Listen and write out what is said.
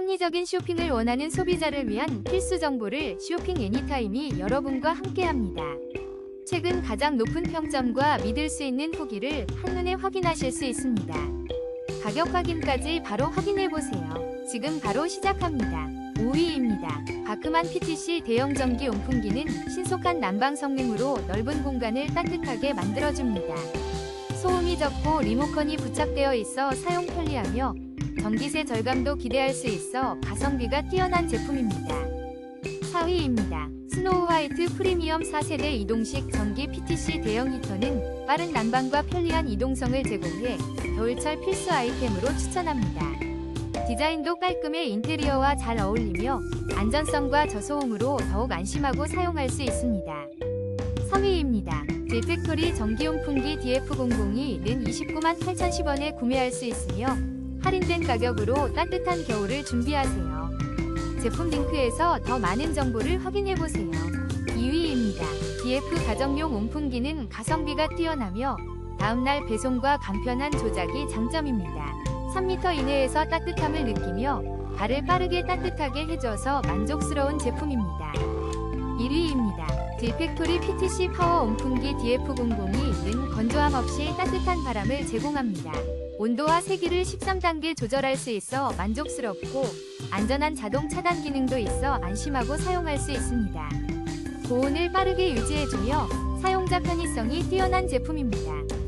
합리적인 쇼핑을 원하는 소비자를 위한 필수 정보를 쇼핑 애니타임이 여러분과 함께합니다. 최근 가장 높은 평점과 믿을 수 있는 후기를 한눈에 확인하실 수 있습니다. 가격 확인까지 바로 확인해보세요. 지금 바로 시작합니다. 5위입니다. 바크만 PTC 대형 전기 온풍기는 신속한 난방 성능으로 넓은 공간을 따뜻하게 만들어줍니다. 소음이 적고 리모컨이 부착되어 있어 사용 편리하며 전기세 절감도 기대할 수 있어 가성비가 뛰어난 제품입니다. 4위입니다. 스노우 화이트 프리미엄 4세대 이동식 전기 PTC 대형 히터는 빠른 난방과 편리한 이동성을 제공해 겨울철 필수 아이템으로 추천합니다. 디자인도 깔끔해 인테리어와 잘 어울리며 안전성과 저소음으로 더욱 안심하고 사용할 수 있습니다. 3위입니다. 딜팩토리 전기용품기 DF002는 29만 8,010원에 구매할 수 있으며 할인된 가격으로 따뜻한 겨울을 준비하세요. 제품 링크에서 더 많은 정보를 확인해보세요. 2위입니다. DF 가정용 온풍기는 가성비가 뛰어나며 다음날 배송과 간편한 조작이 장점입니다. 3m 이내에서 따뜻함을 느끼며 발을 빠르게 따뜻하게 해줘서 만족스러운 제품입니다. 1위입니다. 딜팩토리 PTC 파워 온풍기 DF002는 건조함 없이 따뜻한 바람을 제공합니다. 온도와 세기를 13단계 조절할 수 있어 만족스럽고 안전한 자동 차단 기능도 있어 안심하고 사용할 수 있습니다. 고온을 빠르게 유지해주며 사용자 편의성이 뛰어난 제품입니다.